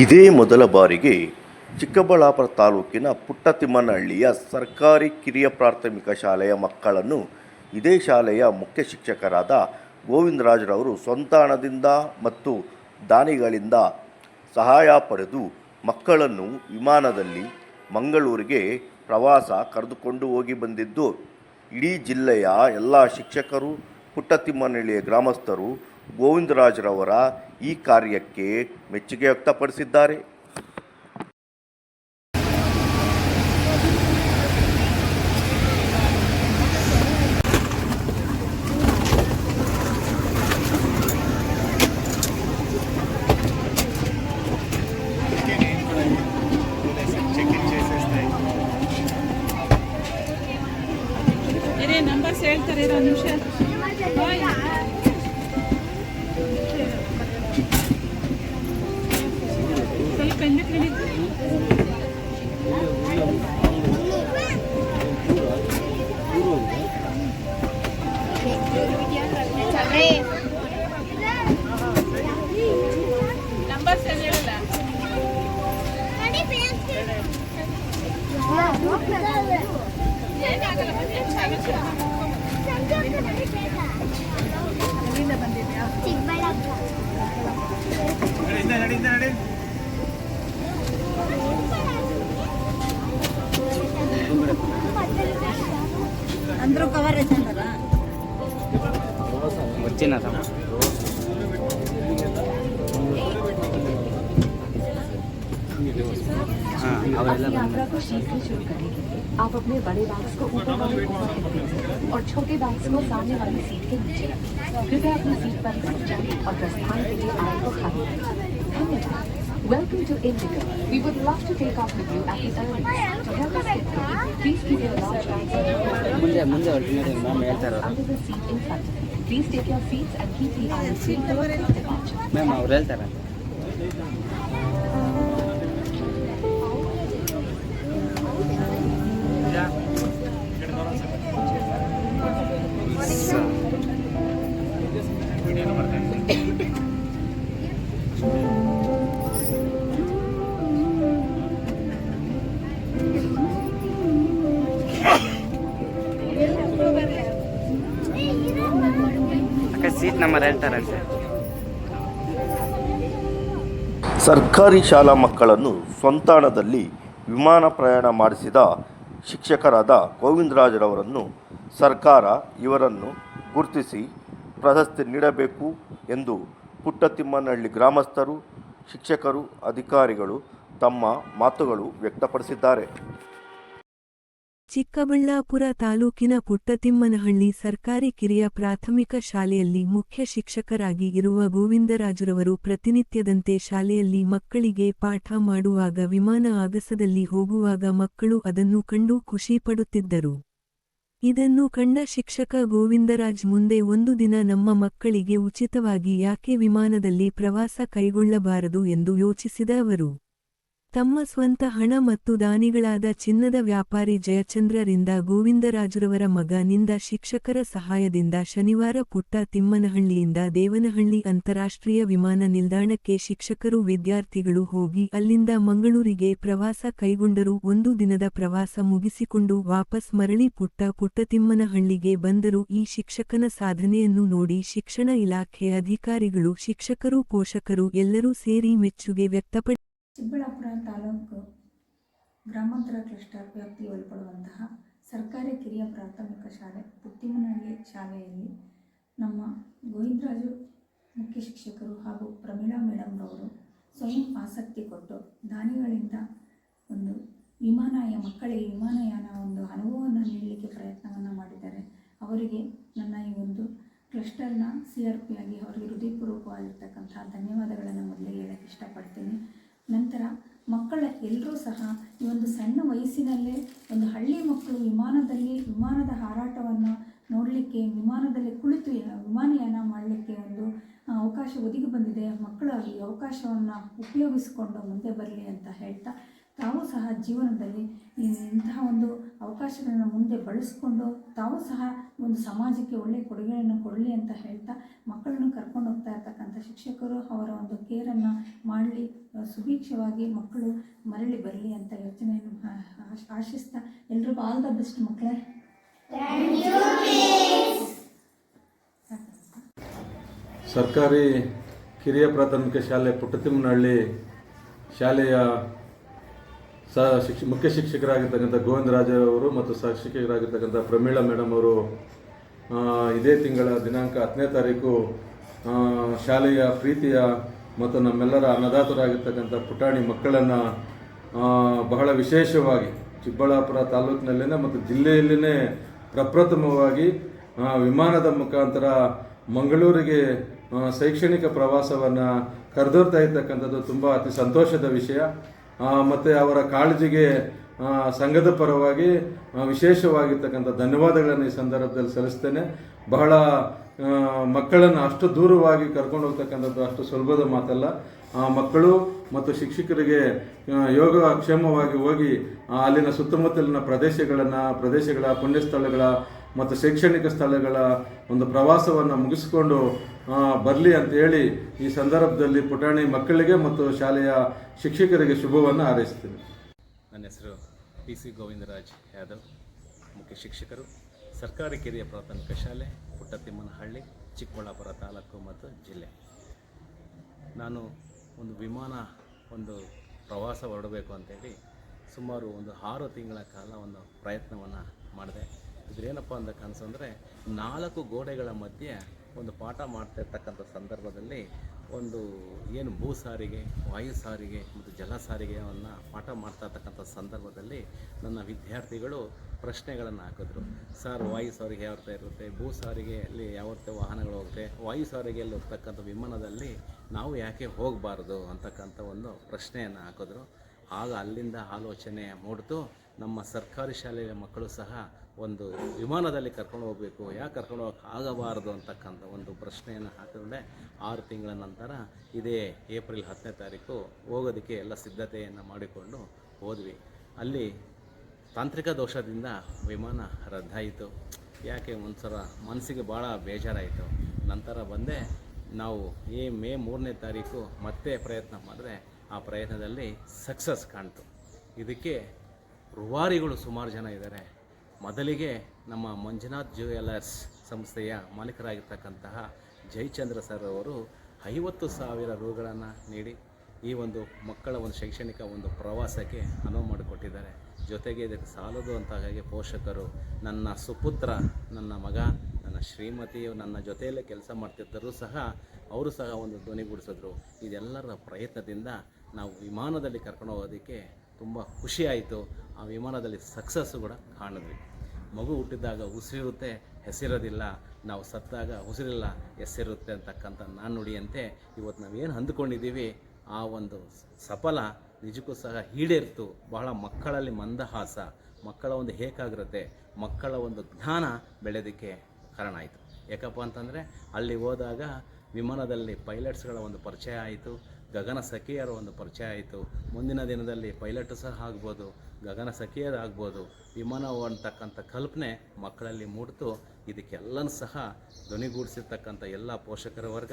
ಇದೇ ಮೊದಲ ಬಾರಿಗೆ ಚಿಕ್ಕಬಳ್ಳಾಪುರ ತಾಲೂಕಿನ ಪುಟ್ಟತಿಮ್ಮನಹಳ್ಳಿಯ ಸರ್ಕಾರಿ ಕಿರಿಯ ಪ್ರಾಥಮಿಕ ಶಾಲೆಯ ಮಕ್ಕಳನ್ನು ಇದೇ ಶಾಲೆಯ ಮುಖ್ಯ ಶಿಕ್ಷಕರಾದ ಗೋವಿಂದರಾಜ್ರವರು ಸ್ವಂತ ಹಣದಿಂದ ಮತ್ತು ದಾನಿಗಳಿಂದ ಸಹಾಯ ಪಡೆದು ಮಕ್ಕಳನ್ನು ವಿಮಾನದಲ್ಲಿ ಮಂಗಳೂರಿಗೆ ಪ್ರವಾಸ ಕರೆದುಕೊಂಡು ಹೋಗಿ ಬಂದಿದ್ದು. ಇಡೀ ಜಿಲ್ಲೆಯ ಎಲ್ಲ ಶಿಕ್ಷಕರು, ಪುಟ್ಟತಿಮ್ಮನಹಳ್ಳಿಯ ಗ್ರಾಮಸ್ಥರು ಗೋವಿಂದರಾಜ್ರವರ ಈ ಕಾರ್ಯಕ್ಕೆ ಮೆಚ್ಚುಗೆ ವ್ಯಕ್ತಪಡಿಸಿದ್ದಾರೆ. ಹೇಳ್ತಾರೆ ನಿಮಿಷ. નીચેના થામાં आप अपने बड़े बैग्स को ऊपर वाले और छोटे बैग्स को सामने वाली सीट के नीचे कृपया अपनी सीट पर बैठ जाएँ और प्रस्थान के लिए खाली धन्यवाद। Welcome to Indigo. We would love to take off with you at the earliest. To help us get going, please keep your large bags ಮುಂದೆ ಮುಂದೆ ಹೊರಟಿದ್ದಾರೆ ಮ್ಯಾಮ್ ಹೇಳ್ತಾರ under the seat in front of you. Please take your seats and keep the aisle free for quick departure. Ma'am ಅವ್ರು ಹೇಳ್ತಾರ ಹೇಳ್ತಾರಂತೆ ಸರ್ಕಾರಿ ಶಾಲಾ ಮಕ್ಕಳನ್ನು ಸ್ವಂತಾಣದಲ್ಲಿ ವಿಮಾನ ಪ್ರಯಾಣ ಮಾಡಿಸಿದ ಶಿಕ್ಷಕರಾದ ಗೋವಿಂದರಾಜರವರನ್ನು ಸರ್ಕಾರ ಇವರನ್ನು ಗುರುತಿಸಿ ಪ್ರಶಸ್ತಿ ನೀಡಬೇಕು ಎಂದು ಪುಟ್ಟತಿಮ್ಮನಹಳ್ಳಿ ಗ್ರಾಮಸ್ಥರು, ಶಿಕ್ಷಕರು, ಅಧಿಕಾರಿಗಳು ತಮ್ಮ ಮಾತುಗಳು ವ್ಯಕ್ತಪಡಿಸಿದ್ದಾರೆ. ಚಿಕ್ಕಬಳ್ಳಾಪುರ ತಾಲೂಕಿನ ಪುಟ್ಟತಿಮ್ಮನಹಳ್ಳಿ ಸರ್ಕಾರಿ ಕಿರಿಯ ಪ್ರಾಥಮಿಕ ಶಾಲೆಯಲ್ಲಿ ಮುಖ್ಯ ಶಿಕ್ಷಕರಾಗಿ ಇರುವ ಗೋವಿಂದರಾಜುರವರು ಪ್ರತಿನಿತ್ಯದಂತೆ ಶಾಲೆಯಲ್ಲಿ ಮಕ್ಕಳಿಗೆ ಪಾಠ ಮಾಡುವಾಗ ವಿಮಾನ ಆಗಸದಲ್ಲಿ ಹೋಗುವಾಗ ಮಕ್ಕಳು ಅದನ್ನು ಕಂಡು ಖುಷಿಪಡುತ್ತಿದ್ದರು ಇದನ್ನು ಕಂಡ ಶಿಕ್ಷಕ ಗೋವಿಂದರಾಜ್ ಮುಂದೆ ಒಂದು ದಿನ ನಮ್ಮ ಮಕ್ಕಳಿಗೆ ಉಚಿತವಾಗಿ ಯಾಕೆ ವಿಮಾನದಲ್ಲಿ ಪ್ರವಾಸ ಕೈಗೊಳ್ಳಬಾರದು ಎಂದು ಯೋಚಿಸಿದ ಅವರು. ತಮ್ಮ ಸ್ವಂತ ಹಣ ಮತ್ತು ದಾನಿಗಳಾದ ಚಿನ್ನದ ವ್ಯಾಪಾರಿ ಜಯಚಂದ್ರರಿಂದ ಗೋವಿಂದರಾಜುರವರ ಮಗನಿಂದ ಶಿಕ್ಷಕರ ಸಹಾಯದಿಂದ ಶನಿವಾರ ಪುಟ್ಟ ತಿಮ್ಮನಹಳ್ಳಿಯಿಂದ ದೇವನಹಳ್ಳಿ ಅಂತಾರಾಷ್ಟ್ರೀಯ ವಿಮಾನ ನಿಲ್ದಾಣಕ್ಕೆ ಶಿಕ್ಷಕರು ವಿದ್ಯಾರ್ಥಿಗಳು ಹೋಗಿ ಅಲ್ಲಿಂದ ಮಂಗಳೂರಿಗೆ ಪ್ರವಾಸ ಕೈಗೊಂಡರು. ಒಂದು ದಿನದ ಪ್ರವಾಸ ಮುಗಿಸಿಕೊಂಡು ವಾಪಸ್ ಮರಳಿ ಪುಟ್ಟ ಪುಟ್ಟತಿಮ್ಮನಹಳ್ಳಿಗೆ ಬಂದರು. ಈ ಶಿಕ್ಷಕನ ಸಾಧನೆಯನ್ನು ನೋಡಿ ಶಿಕ್ಷಣ ಇಲಾಖೆ ಅಧಿಕಾರಿಗಳು, ಶಿಕ್ಷಕರು, ಪೋಷಕರು ಎಲ್ಲರೂ ಸೇರಿ ಮೆಚ್ಚುಗೆ ವ್ಯಕ್ತಪಡಿಸಿದರು ಚಿಕ್ಕಬಳ್ಳಾಪುರ ತಾಲೂಕು ಗ್ರಾಮಾಂತರ ಕ್ಲಸ್ಟರ್ ವ್ಯಾಪ್ತಿ ಒಳಪಡುವಂತಹ ಸರ್ಕಾರಿ ಕಿರಿಯ ಪ್ರಾಥಮಿಕ ಶಾಲೆ ಪುತ್ತಿಮನಹಳ್ಳಿ ಶಾಲೆಯಲ್ಲಿ ನಮ್ಮ ಗೋವಿಂದರಾಜು ಮುಖ್ಯ ಶಿಕ್ಷಕರು ಹಾಗೂ ಪ್ರಮೀಳಾ ಮೇಡಮ್ರವರು ಸ್ವಯಂ ಆಸಕ್ತಿ ಕೊಟ್ಟು ದಾನಿಗಳಿಂದ ಒಂದು ವಿಮಾನಯ ಮಕ್ಕಳಿಗೆ ವಿಮಾನಯಾನ ಒಂದು ಅನುಭವವನ್ನು ನೀಡಲಿಕ್ಕೆ ಪ್ರಯತ್ನವನ್ನು ಮಾಡಿದ್ದಾರೆ. ಅವರಿಗೆ ನನ್ನ ಈ ಒಂದು ಕ್ಲಸ್ಟರ್ನ ಸಿ ಆರ್ ಪಿ ಆಗಿ ಅವರಿಗೆ ಹೃದಯಪೂರ್ವಕವಾಗಿರ್ತಕ್ಕಂಥ ಧನ್ಯವಾದಗಳನ್ನು ಮೊದಲಿಗೆ ಹೇಳಕ್ಕೆ ಇಷ್ಟಪಡ್ತೀನಿ. ನಂತರ ಮಕ್ಕಳ ಎಲ್ಲರೂ ಸಹ ಈ ಒಂದು ಸಣ್ಣ ವಯಸ್ಸಿನಲ್ಲೇ ಒಂದು ಹಳ್ಳಿ ಮಕ್ಕಳು ವಿಮಾನದಲ್ಲಿ, ವಿಮಾನದ ಹಾರಾಟವನ್ನು ನೋಡಲಿಕ್ಕೆ, ವಿಮಾನದಲ್ಲಿ ಕುಳಿತು ವಿಮಾನಯಾನ ಮಾಡಲಿಕ್ಕೆ ಒಂದು ಅವಕಾಶ ಒದಗಿ ಬಂದಿದೆ. ಮಕ್ಕಳು ಈ ಅವಕಾಶವನ್ನು ಉಪಯೋಗಿಸಿಕೊಂಡು ಮುಂದೆ ಬರಲಿ ಅಂತ ಹೇಳ್ತಾ ತಾವು ಸಹ ಜೀವನದಲ್ಲಿ ಇಂತಹ ಒಂದು ಅವಕಾಶಗಳನ್ನು ಮುಂದೆ ಬಳಸಿಕೊಂಡು ತಾವು ಸಹ ಒಂದು ಸಮಾಜಕ್ಕೆ ಒಳ್ಳೆಯ ಕೊಡುಗೆಯನ್ನು ಕೊಡಲಿ ಅಂತ ಹೇಳ್ತಾ ಮಕ್ಕಳನ್ನು ಕರ್ಕೊಂಡು ಹೋಗ್ತಾ ಇರ್ತಕ್ಕಂಥ ಶಿಕ್ಷಕರು ಅವರ ಒಂದು ಕೇರನ್ನು ಮಾಡಲಿ ಸುಭೀಕ್ಷವಾಗಿ ಮಕ್ಕಳು ಮರಳಿ ಬರಲಿ ಅಂತ ಯೋಚನೆಯನ್ನು ಆಶಿಸ್ತಾ ಎಲ್ರಿಗೂ ಆಲ್ ದ ಬೆಸ್ಟ್ ಮಕ್ಕಳೇ. ಸರ್ಕಾರಿ ಕಿರಿಯ ಪ್ರಾಥಮಿಕ ಶಾಲೆ ಪುಟ್ಟತಿಮ್ಮನಹಳ್ಳಿ ಶಾಲೆಯ ಸ ಶಿಕ್ಷ, ಮುಖ್ಯ ಶಿಕ್ಷಕರಾಗಿರ್ತಕ್ಕಂಥ ಗೋವಿಂದರಾಜ್ ಅವರು ಮತ್ತು ಸಹ ಶಿಕ್ಷಕರಾಗಿರ್ತಕ್ಕಂಥ ಪ್ರಮೀಳಾ ಮೇಡಮ್ ಅವರು ಇದೇ ತಿಂಗಳ ದಿನಾಂಕ ಹತ್ತನೇ ತಾರೀಕು ಶಾಲೆಯ ಪ್ರೀತಿಯ ಮತ್ತು ನಮ್ಮೆಲ್ಲರ ಅನ್ನದಾತರಾಗಿರ್ತಕ್ಕಂಥ ಪುಟಾಣಿ ಮಕ್ಕಳನ್ನು ಬಹಳ ವಿಶೇಷವಾಗಿ ಚಿಕ್ಕಬಳ್ಳಾಪುರ ತಾಲೂಕಿನಲ್ಲೇ ಮತ್ತು ಜಿಲ್ಲೆಯಲ್ಲೇ ಪ್ರಪ್ರಥಮವಾಗಿ ವಿಮಾನದ ಮುಖಾಂತರ ಮಂಗಳೂರಿಗೆ ಶೈಕ್ಷಣಿಕ ಪ್ರವಾಸವನ್ನು ಕರೆದೊರ್ತಾ ಇರ್ತಕ್ಕಂಥದ್ದು ತುಂಬ ಅತಿ ಸಂತೋಷದ ವಿಷಯ. ಮತ್ತು ಅವರ ಕಾಳಜಿಗೆ ಸಂಘದ ಪರವಾಗಿ ವಿಶೇಷವಾಗಿರ್ತಕ್ಕಂಥ ಧನ್ಯವಾದಗಳನ್ನು ಈ ಸಂದರ್ಭದಲ್ಲಿ ಸಲ್ಲಿಸ್ತೇನೆ. ಬಹಳ ಮಕ್ಕಳನ್ನು ಅಷ್ಟು ದೂರವಾಗಿ ಕರ್ಕೊಂಡು ಹೋಗ್ತಕ್ಕಂಥದ್ದು ಅಷ್ಟು ಸುಲಭದ ಮಾತಲ್ಲ. ಆ, ಮಕ್ಕಳು ಮತ್ತು ಶಿಕ್ಷಕರಿಗೆ ಯೋಗ ಕ್ಷೇಮವಾಗಿ ಹೋಗಿ ಅಲ್ಲಿನ ಸುತ್ತಮುತ್ತಲಿನ ಪ್ರದೇಶಗಳನ್ನು, ಪ್ರದೇಶಗಳ ಪುಣ್ಯ ಸ್ಥಳಗಳ ಮತ್ತು ಶೈಕ್ಷಣಿಕ ಸ್ಥಳಗಳ ಒಂದು ಪ್ರವಾಸವನ್ನು ಮುಗಿಸಿಕೊಂಡು ಬರಲಿ ಅಂತ ಹೇಳಿ ಈ ಸಂದರ್ಭದಲ್ಲಿ ಪುಟಾಣಿ ಮಕ್ಕಳಿಗೆ ಮತ್ತು ಶಾಲೆಯ ಶಿಕ್ಷಕರಿಗೆ ಶುಭವನ್ನು ಹಾರೈಸ್ತೀನಿ. ನನ್ನ ಹೆಸರು ಪಿ ಸಿ ಗೋವಿಂದರಾಜ್ ಯಾದವ್, ಮುಖ್ಯ ಶಿಕ್ಷಕರು, ಸರ್ಕಾರಿ ಕಿರಿಯ ಪ್ರಾಥಮಿಕ ಶಾಲೆ, ಪುಟ್ಟತಿಮ್ಮನಹಳ್ಳಿ, ಚಿಕ್ಕಬಳ್ಳಾಪುರ ತಾಲೂಕು ಮತ್ತು ಜಿಲ್ಲೆ. ನಾನು ಒಂದು ವಿಮಾನ, ಒಂದು ಪ್ರವಾಸ ಹೊರಡಬೇಕು ಅಂತೇಳಿ ಸುಮಾರು ಒಂದು ಆರು ತಿಂಗಳ ಕಾಲ ಒಂದು ಪ್ರಯತ್ನವನ್ನು ಮಾಡಿದೆ. ಇದ್ರೇನಪ್ಪ ಅಂತ ಕನಸಂದರೆ ನಾಲ್ಕು ಗೋಡೆಗಳ ಮಧ್ಯೆ ಒಂದು ಪಾಠ ಮಾಡ್ತಾ ಇರ್ತಕ್ಕಂಥ ಸಂದರ್ಭದಲ್ಲಿ ಒಂದು ಏನು ಭೂ ಸಾರಿಗೆ ವಾಯು ಸಾರಿಗೆ ಮತ್ತು ಜಲ ಸಾರಿಗೆಯನ್ನು ಪಾಠ ಮಾಡ್ತಾ ಇರ್ತಕ್ಕಂಥ ಸಂದರ್ಭದಲ್ಲಿ ನನ್ನ ವಿದ್ಯಾರ್ಥಿಗಳು ಪ್ರಶ್ನೆಗಳನ್ನು ಹಾಕಿದ್ರು. ಸರ್ ವಾಯು ಸಾರಿಗೆ ಯಾವ ಥರ ಇರುತ್ತೆ? ಭೂ ಸಾರಿಗೆಯಲ್ಲಿ ಯಾವ ವಾಹನಗಳು ಹೋಗುತ್ತೆ? ವಾಯು ಸಾರಿಗೆಯಲ್ಲಿ ಹೋಗ್ತಕ್ಕಂಥ ವಿಮಾನದಲ್ಲಿ ನಾವು ಯಾಕೆ ಹೋಗಬಾರ್ದು? ಅಂತಕ್ಕಂಥ ಒಂದು ಪ್ರಶ್ನೆಯನ್ನು ಹಾಕಿದ್ರು. ಆಗ ಅಲ್ಲಿಂದ ಆಲೋಚನೆ ಮೂಡಿತು. ನಮ್ಮ ಸರ್ಕಾರಿ ಶಾಲೆಯ ಮಕ್ಕಳು ಸಹ ಒಂದು ವಿಮಾನದಲ್ಲಿ ಕರ್ಕೊಂಡು ಹೋಗಬೇಕು. ಯಾಕೆ ಕರ್ಕೊಂಡು ಹೋಗಕ್ಕೆ ಆಗಬಾರದು ಅಂತಕ್ಕಂಥ ಒಂದು ಪ್ರಶ್ನೆಯನ್ನು ಹಾಕಿದ್ರೆ ಆರು ತಿಂಗಳ ನಂತರ ಇದೇ ಏಪ್ರಿಲ್ ಹತ್ತನೇ ತಾರೀಕು ಹೋಗೋದಕ್ಕೆ ಎಲ್ಲ ಸಿದ್ಧತೆಯನ್ನು ಮಾಡಿಕೊಂಡು ಹೋದ್ವಿ. ಅಲ್ಲಿ ತಾಂತ್ರಿಕ ದೋಷದಿಂದ ವಿಮಾನ ರದ್ದಾಯಿತು. ಯಾಕೆ ಒಂದ್ಸಲ ಮನಸ್ಸಿಗೆ ಭಾಳ ಬೇಜಾರಾಯಿತು. ನಂತರ ಬಂದೆ ನಾವು ಈ ಮೇ ಮೂರನೇ ತಾರೀಕು ಮತ್ತೆ ಪ್ರಯತ್ನ ಮಾಡಿದ್ರೆ ಆ ಪ್ರಯತ್ನದಲ್ಲಿ ಸಕ್ಸಸ್ ಕಾಣ್ತು. ಇದಕ್ಕೆ ರೂವಾರಿಗಳು ಸುಮಾರು ಜನ ಇದ್ದಾರೆ. ಮೊದಲಿಗೆ ನಮ್ಮ ಮಂಜುನಾಥ್ ಜ್ಯುವೆಲ್ಲರ್ಸ್ ಸಂಸ್ಥೆಯ ಮಾಲೀಕರಾಗಿರ್ತಕ್ಕಂತಹ ಜಯಚಂದ್ರ ಸರ್ ಅವರು ಐವತ್ತು ಸಾವಿರ ರೂಗಳನ್ನು ನೀಡಿ ಈ ಒಂದು ಮಕ್ಕಳ ಒಂದು ಶೈಕ್ಷಣಿಕ ಒಂದು ಪ್ರವಾಸಕ್ಕೆ ಅನುವು ಮಾಡಿಕೊಟ್ಟಿದ್ದಾರೆ. ಜೊತೆಗೆ ಇದಕ್ಕೆ ಸಾಲದು ಅಂತ ಹಾಗೆ ಪೋಷಕರು ನನ್ನ ಸುಪುತ್ರ, ನನ್ನ ಮಗ, ನನ್ನ ಶ್ರೀಮತಿಯು ನನ್ನ ಜೊತೆಯಲ್ಲೇ ಕೆಲಸ ಮಾಡ್ತಿದ್ದರೂ ಸಹ ಅವರು ಸಹ ಒಂದು ಧ್ವನಿಗೂಡಿಸಿದ್ರು ಇದೆಲ್ಲರ ಪ್ರಯತ್ನದಿಂದ ನಾವು ವಿಮಾನದಲ್ಲಿ ಕರ್ಕೊಂಡು ಹೋಗೋದಕ್ಕೆ ತುಂಬ ಖುಷಿಯಾಯಿತು. ಆ ವಿಮಾನದಲ್ಲಿ ಸಕ್ಸಸ್ಸು ಕೂಡ ಕಾಣಿದ್ವಿ. ಮಗು ಹುಟ್ಟಿದಾಗ ಉಸಿರಿರುತ್ತೆ, ಹೆಸರಿರೋದಿಲ್ಲ. ನಾವು ಸತ್ತಾಗ ಉಸಿರಿಲ್ಲ ಹೆಸರಿರುತ್ತೆ ಅಂತಕ್ಕಂಥ ನಾನು ನುಡಿಯಂತೆ ಇವತ್ತು ನಾವೇನು ಅಂದ್ಕೊಂಡಿದ್ದೀವಿ, ಆ ಒಂದು ಸಫಲ ನಿಜಕ್ಕೂ ಸಹ ಈಡೇರ್ತು. ಬಹಳ ಮಕ್ಕಳಲ್ಲಿ ಮಂದಹಾಸ, ಮಕ್ಕಳ ಒಂದು ಏಕಾಗ್ರತೆ, ಮಕ್ಕಳ ಒಂದು ಜ್ಞಾನ ಬೆಳೆಯೋದಕ್ಕೆ ಕಾರಣ ಆಯಿತು. ಯಾಕಪ್ಪ ಅಂತಂದರೆ, ಅಲ್ಲಿ ಹೋದಾಗ ವಿಮಾನದಲ್ಲಿ ಪೈಲಟ್ಸ್ಗಳ ಒಂದು ಪರಿಚಯ ಆಯಿತು. ಗಗನ ಸಖಿಯರ ಒಂದು ಪರಿಚಯ ಆಯಿತು. ಮುಂದಿನ ದಿನದಲ್ಲಿ ಪೈಲಟ್ ಸಹ ಆಗ್ಬೋದು, ಗಗನ ಸಖಿಯರಾಗ್ಬೋದು ವಿಮಾನ ಅಂತಕ್ಕಂಥ ಕಲ್ಪನೆ ಮಕ್ಕಳಲ್ಲಿ ಮೂಡ್ತು. ಇದಕ್ಕೆಲ್ಲನೂ ಸಹ ಧ್ವನಿಗೂಡಿಸಿರ್ತಕ್ಕಂಥ ಎಲ್ಲ ಪೋಷಕರ ವರ್ಗ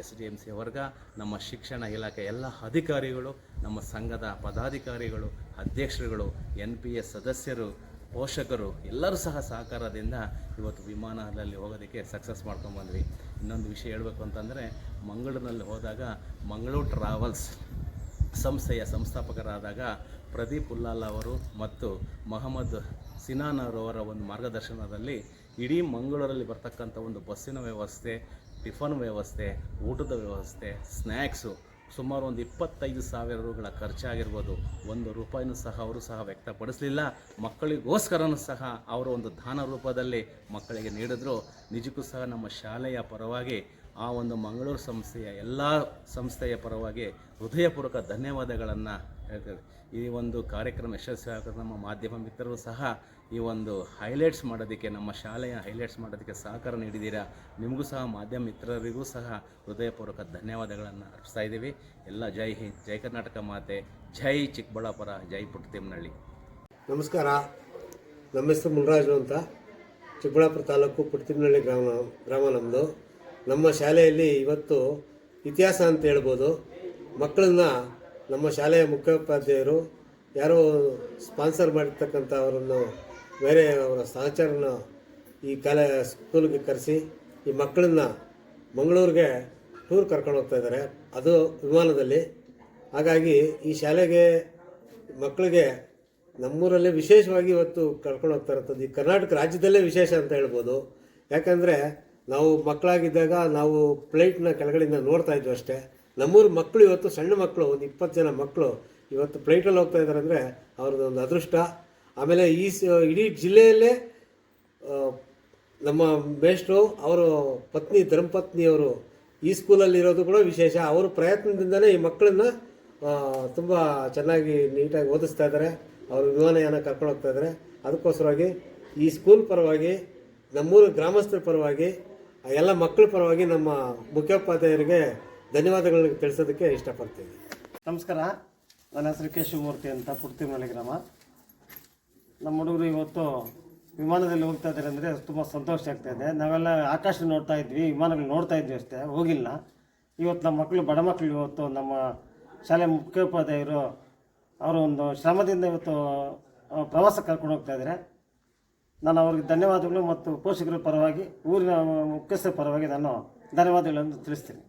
ಎಸ್ ಡಿ ಎಂ ಸಿ ವರ್ಗ, ನಮ್ಮ ಶಿಕ್ಷಣ ಇಲಾಖೆ ಎಲ್ಲ ಅಧಿಕಾರಿಗಳು, ನಮ್ಮ ಸಂಘದ ಪದಾಧಿಕಾರಿಗಳು, ಅಧ್ಯಕ್ಷರುಗಳು ಎನ್ ಪಿ ಎಸ್ ಸದಸ್ಯರು, ಪೋಷಕರು ಎಲ್ಲರೂ ಸಹ ಸಹಕಾರದಿಂದ ಇವತ್ತು ವಿಮಾನದಲ್ಲಿ ಹೋಗೋದಕ್ಕೆ ಸಕ್ಸಸ್ ಮಾಡ್ಕೊಂಡ್ಬಂದ್ವಿ. ಇನ್ನೊಂದು ವಿಷಯ ಹೇಳಬೇಕು ಅಂತಂದರೆ, ಮಂಗಳೂರಿನಲ್ಲಿ ಹೋದಾಗ ಮಂಗಳೂರು ಟ್ರಾವೆಲ್ಸ್ ಸಂಸ್ಥೆಯ ಸಂಸ್ಥಾಪಕರಾದಾಗ ಪ್ರದೀಪ್ ಉಲ್ಲಾಲ್ ಅವರು ಮತ್ತು ಮೊಹಮ್ಮದ್ ಸಿನಾನ್ ಅವರವರ ಒಂದು ಮಾರ್ಗದರ್ಶನದಲ್ಲಿ ಇಡೀ ಮಂಗಳೂರಲ್ಲಿ ಬರ್ತಕ್ಕಂಥ ಒಂದು ಬಸ್ಸಿನ ವ್ಯವಸ್ಥೆ, ಟಿಫನ್ ವ್ಯವಸ್ಥೆ, ಊಟದ ವ್ಯವಸ್ಥೆ ಸ್ನ್ಯಾಕ್ಸು ಸುಮಾರು ಒಂದು ಇಪ್ಪತ್ತೈದು ಸಾವಿರ ರೂಗಳ ಖರ್ಚಾಗಿರ್ಬೋದು. ಒಂದು ರೂಪಾಯಿನೂ ಸಹ ಅವರು ಸಹ ವ್ಯಕ್ತಪಡಿಸಲಿಲ್ಲ. ಮಕ್ಕಳಿಗೋಸ್ಕರನೂ ಸಹ ಅವರು ಒಂದು ದಾನ ರೂಪದಲ್ಲಿ ಮಕ್ಕಳಿಗೆ ನೀಡಿದ್ರು. ನಿಜಕ್ಕೂ ಸಹ ನಮ್ಮ ಶಾಲೆಯ ಪರವಾಗಿ, ಆ ಒಂದು ಮಂಗಳೂರು ಸಂಸ್ಥೆಯ ಎಲ್ಲ ಸಂಸ್ಥೆಯ ಪರವಾಗಿ ಹೃದಯಪೂರ್ವಕ ಧನ್ಯವಾದಗಳನ್ನು ಹೇಳ್ತೇವೆ. ಈ ಒಂದು ಕಾರ್ಯಕ್ರಮ ಯಶಸ್ವಿ ನಮ್ಮ ಮಾಧ್ಯಮ ಮಿತ್ರರು ಸಹ ಈ ಒಂದು ಹೈಲೈಟ್ಸ್ ಮಾಡೋದಕ್ಕೆ, ನಮ್ಮ ಶಾಲೆಯ ಹೈಲೈಟ್ಸ್ ಮಾಡೋದಕ್ಕೆ ಸಹಕಾರ ನೀಡಿದ್ದೀರಾ? ನಿಮಗೂ ಸಹ ಮಾಧ್ಯಮ ಮಿತ್ರರಿಗೂ ಸಹ ಹೃದಯಪೂರ್ವಕ ಧನ್ಯವಾದಗಳನ್ನು ಅರ್ಪಿಸ್ತಾ ಇದ್ದೀವಿ. ಎಲ್ಲ ಜೈ ಹಿಂದ್, ಜೈ ಕರ್ನಾಟಕ ಮಾತೆ, ಜೈ ಚಿಕ್ಕಬಳ್ಳಾಪುರ, ಜೈ ಪುಟ್ಟತಿಮ್ಮನಹಳ್ಳಿ. ನಮಸ್ಕಾರ. ನಮ್ಮ ಹೆಸರು ಮುನ್ರಾಜು ಅಂತ. ಚಿಕ್ಕಬಳ್ಳಾಪುರ ತಾಲೂಕು ಪುಟ್ಟತಿಮ್ಮನಹಳ್ಳಿ ಗ್ರಾಮ ಗ್ರಾಮ ನಮ್ಮದು ನಮ್ಮ ಶಾಲೆಯಲ್ಲಿ ಇವತ್ತು ಇತಿಹಾಸ ಅಂತ ಹೇಳ್ಬೋದು. ಮಕ್ಕಳನ್ನ ನಮ್ಮ ಶಾಲೆಯ ಮುಖ್ಯೋಪಾಧ್ಯಾಯರು ಯಾರೋ ಸ್ಪಾನ್ಸರ್ ಮಾಡಿರ್ತಕ್ಕಂಥ ಅವರನ್ನು ಬೇರೆ ಅವರ ಸಹಚರನ ಈ ಕಾಲ ಸ್ಕೂಲ್ಗೆ ಕರೆಸಿ, ಈ ಮಕ್ಕಳನ್ನ ಮಂಗಳೂರಿಗೆ ಟೂರ್ ಕರ್ಕೊಂಡು ಹೋಗ್ತಾ ಇದ್ದಾರೆ. ಅದು ವಿಮಾನದಲ್ಲಿ. ಹಾಗಾಗಿ ಈ ಶಾಲೆಗೆ ಮಕ್ಕಳಿಗೆ ನಮ್ಮೂರಲ್ಲೇ ವಿಶೇಷವಾಗಿ ಇವತ್ತು ಕರ್ಕೊಂಡು ಹೋಗ್ತಾ ಇರೋಂಥದ್ದು, ಈ ಕರ್ನಾಟಕ ರಾಜ್ಯದಲ್ಲೇ ವಿಶೇಷ ಅಂತ ಹೇಳ್ಬೋದು. ಯಾಕಂದರೆ ನಾವು ಮಕ್ಕಳಾಗಿದ್ದಾಗ ನಾವು ಪ್ಲೇಟ್ನ ಕೆಳಗಡೆಯಿಂದ ನೋಡ್ತಾ ಇದ್ವಿ ಅಷ್ಟೇ. ನಮ್ಮೂರು ಮಕ್ಕಳು ಇವತ್ತು ಸಣ್ಣ ಮಕ್ಕಳು, ಒಂದು ಇಪ್ಪತ್ತು ಜನ ಮಕ್ಕಳು ಇವತ್ತು ಫ್ಲೈಟಲ್ಲಿ ಹೋಗ್ತಾ ಇದ್ದಾರೆ ಅಂದರೆ ಅವ್ರದ್ದು ಒಂದು ಅದೃಷ್ಟ. ಆಮೇಲೆ ಈ ಇಡೀ ಜಿಲ್ಲೆಯಲ್ಲೇ ನಮ್ಮ ಮೇಷ್ಟ್ರು, ಅವರು ಪತ್ನಿ, ಧರ್ಮಪತ್ನಿಯವರು ಈ ಸ್ಕೂಲಲ್ಲಿ ಇರೋದು ಕೂಡ ವಿಶೇಷ. ಅವರ ಪ್ರಯತ್ನದಿಂದಲೇ ಈ ಮಕ್ಕಳನ್ನ ತುಂಬ ಚೆನ್ನಾಗಿ ನೀಟಾಗಿ ಓದಿಸ್ತಾ ಇದ್ದಾರೆ. ಅವರು ವಿಮಾನಯಾನ ಕರ್ಕೊಂಡು ಹೋಗ್ತಾ ಇದ್ದಾರೆ. ಅದಕ್ಕೋಸ್ಕರವಾಗಿ ಈ ಸ್ಕೂಲ್ ಪರವಾಗಿ, ನಮ್ಮೂರು ಗ್ರಾಮಸ್ಥರ ಪರವಾಗಿ ಎಲ್ಲ ಮಕ್ಕಳ ಪರವಾಗಿ ನಮ್ಮ ಮುಖ್ಯೋಪಾಧ್ಯಾಯರಿಗೆ ಧನ್ಯವಾದಗಳನ್ನು ತಿಳಿಸೋದಕ್ಕೆ ಇಷ್ಟಪಡ್ತೀನಿ. ನಮಸ್ಕಾರ. ನನ್ನ ಹೆಸರು ಕೇಶವಮೂರ್ತಿ ಅಂತ ಪುಡ್ತಿಮಲ್ಲಿ ಗ್ರಾಮ. ನಮ್ಮ ಹುಡುಗರು ಇವತ್ತು ವಿಮಾನದಲ್ಲಿ ಹೋಗ್ತಾ ಇದ್ದಾರೆ ಅಂದರೆ ತುಂಬ ಸಂತೋಷ ಆಗ್ತಾ ಇದೆ. ನಾವೆಲ್ಲ ಆಕಾಶ ನೋಡ್ತಾ ಇದ್ವಿ, ವಿಮಾನಗಳು ನೋಡ್ತಾ ಇದ್ವಿ ಅಷ್ಟೇ, ಹೋಗಿಲ್ಲ. ಇವತ್ತು ನಮ್ಮ ಮಕ್ಕಳು, ಬಡ ಮಕ್ಕಳು ಇವತ್ತು ನಮ್ಮ ಶಾಲೆ ಮುಖ್ಯೋಪಾಧ್ಯಾಯರು ಅವರು ಒಂದು ಶ್ರಮದಿಂದ ಇವತ್ತು ಪ್ರವಾಸ ಕರ್ಕೊಂಡು ಹೋಗ್ತಾ ಇದ್ದಾರೆ. ನಾನು ಅವ್ರಿಗೆ ಧನ್ಯವಾದಗಳು ಮತ್ತು ಪೋಷಕರ ಪರವಾಗಿ, ಊರಿನ ಮುಖ್ಯಸ್ಥರ ಪರವಾಗಿ ನಾನು ಧನ್ಯವಾದಗಳನ್ನು ತಿಳಿಸ್ತೀನಿ.